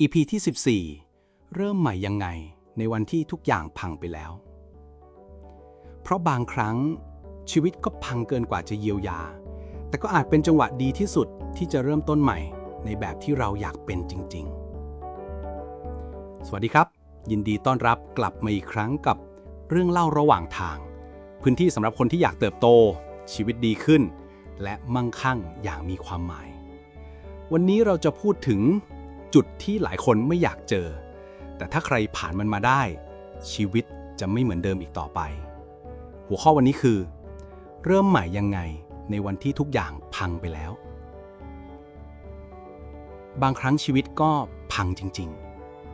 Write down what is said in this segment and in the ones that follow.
EP ที่ 14 เริ่มใหม่ยังไงในวันที่ทุกอย่างพังไปแล้ว เพราะบางครั้งชีวิตก็พังเกินกว่าจะเยียวยา แต่ก็อาจเป็นจังหวะดีที่สุดที่จะเริ่มต้นใหม่ในแบบที่เราอยากเป็นจริง ๆ สวัสดีครับ ยินดีต้อนรับกลับมาอีกครั้งกับเรื่องเล่าระหว่างทาง พื้นที่สำหรับคนที่อยากเติบโต ชีวิตดีขึ้น และมั่งคั่งอย่างมีความหมาย วันนี้เราจะพูดถึง จุดที่หลายคนไม่อยากเจอ แต่ถ้าใครผ่านมันมาได้ ชีวิตจะไม่เหมือนเดิมอีกต่อไป หัวข้อวันนี้คือ เริ่มใหม่ยังไงในวันที่ทุกอย่างพังไปแล้ว บางครั้งชีวิตก็พังจริง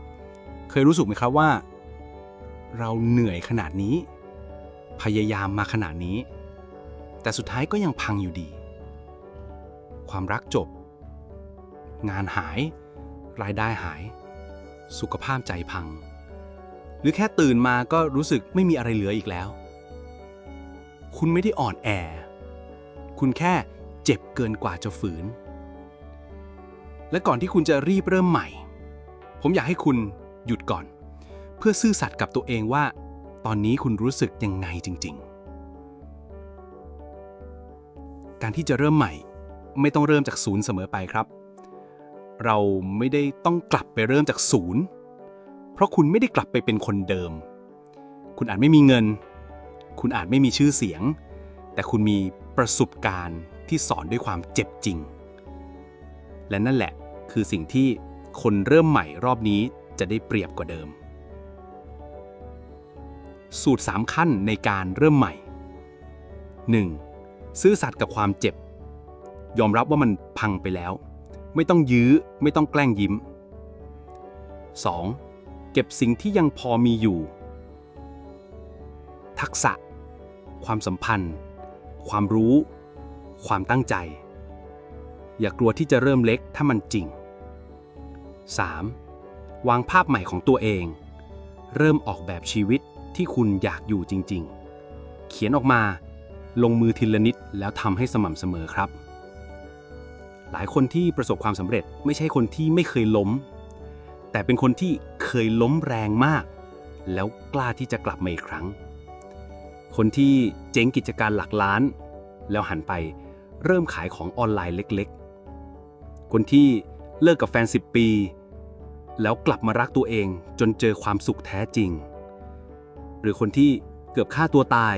ๆ เคยรู้สึกไหมครับว่า เราเหนื่อยขนาดนี้ พยายามมาขนาดนี้ แต่สุดท้ายก็ยังพังอยู่ดี ความรักจบ งานหาย รายได้หาย สุขภาพใจพัง หรือแค่ตื่นมาก็รู้สึกไม่มีอะไรเหลืออีกแล้ว คุณไม่ได้อ่อนแอ คุณแค่เจ็บเกินกว่าจะฝืน และก่อนที่คุณจะรีบเริ่มใหม่ ผมอยากให้คุณหยุดก่อน เพื่อซื่อสัตย์กับตัวเองว่า ตอนนี้คุณรู้สึกยังไงจริง ๆ การที่จะเริ่มใหม่ ไม่ต้องเริ่มจากศูนย์เสมอไปครับ เราไม่ได้ต้องกลับไปเริ่มจากศูนย์ เพราะคุณไม่ได้กลับไปเป็นคนเดิม คุณอาจไม่มีเงิน คุณอาจไม่มีชื่อเสียง แต่คุณมีประสบการณ์ที่สอนด้วยความเจ็บจริง และนั่นแหละคือสิ่งที่คนเริ่มใหม่รอบนี้จะได้เปรียบกว่าเดิม สูตร 3 ขั้นในการเริ่มใหม่ 1. ซื่อสัตย์กับความเจ็บ ยอมรับว่ามันพังไปแล้ว ไม่ต้องยื้อ ไม่ต้องแกล้งยิ้ม 2. เก็บสิ่งที่ยังพอมีอยู่ ทักษะ ความสัมพันธ์ ความรู้ ความตั้งใจ อย่ากลัวที่จะเริ่มเล็กถ้ามันจริง 3. วางภาพใหม่ของตัวเอง เริ่มออกแบบชีวิตที่คุณอยากอยู่จริง ๆ เขียนออกมา ลงมือทีละนิดแล้วทำให้สม่ำเสมอครับ หลายคนที่ประสบความสำเร็จไม่ใช่คนที่ไม่เคยล้ม แต่เป็นคนที่เคยล้มแรงมาก แล้วกล้าที่จะกลับมาอีกครั้ง คนที่เจ๊งกิจการหลักล้าน แล้วหันไปเริ่มขายของออนไลน์เล็กๆ คนที่เลิกกับแฟน 10 ปี แล้วกลับมารักตัวเองจนเจอความสุขแท้จริง หรือคนที่เกือบฆ่าตัวตาย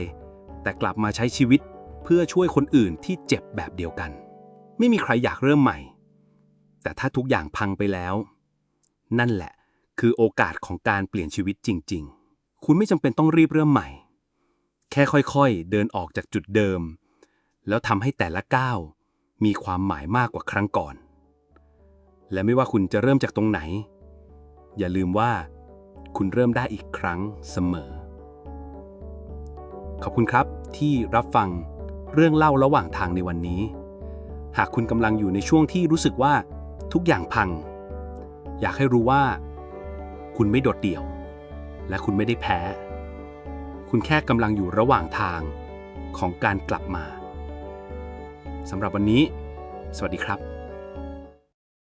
แต่กลับมาใช้ชีวิตเพื่อช่วยคนอื่นที่เจ็บแบบเดียวกัน ไม่มีใครอยากเริ่มใหม่ แต่ถ้าทุกอย่างพังไปแล้ว นั่นแหละ คือโอกาสของการเปลี่ยนชีวิตจริง ๆ คุณไม่จำเป็นต้องรีบเริ่มใหม่ แค่ค่อยๆ เดินออกจากจุดเดิม แล้วทำให้แต่ละก้าวมีความหมายมากกว่าครั้งก่อน และไม่ว่าคุณจะเริ่มจากตรงไหน อย่าลืมว่าคุณเริ่มได้อีกครั้งเสมอ ขอบคุณครับที่รับฟังเรื่องเล่าระหว่างทางในวันนี้ หากคุณกำลังอยู่ในช่วงที่รู้สึกว่าทุกอย่างพัง อยากให้รู้ว่า คุณไม่โดดเดี่ยว และคุณไม่ได้แพ้ คุณแค่กำลังอยู่ระหว่างทางของการกลับมาสำหรับวันนี้ สวัสดีครับ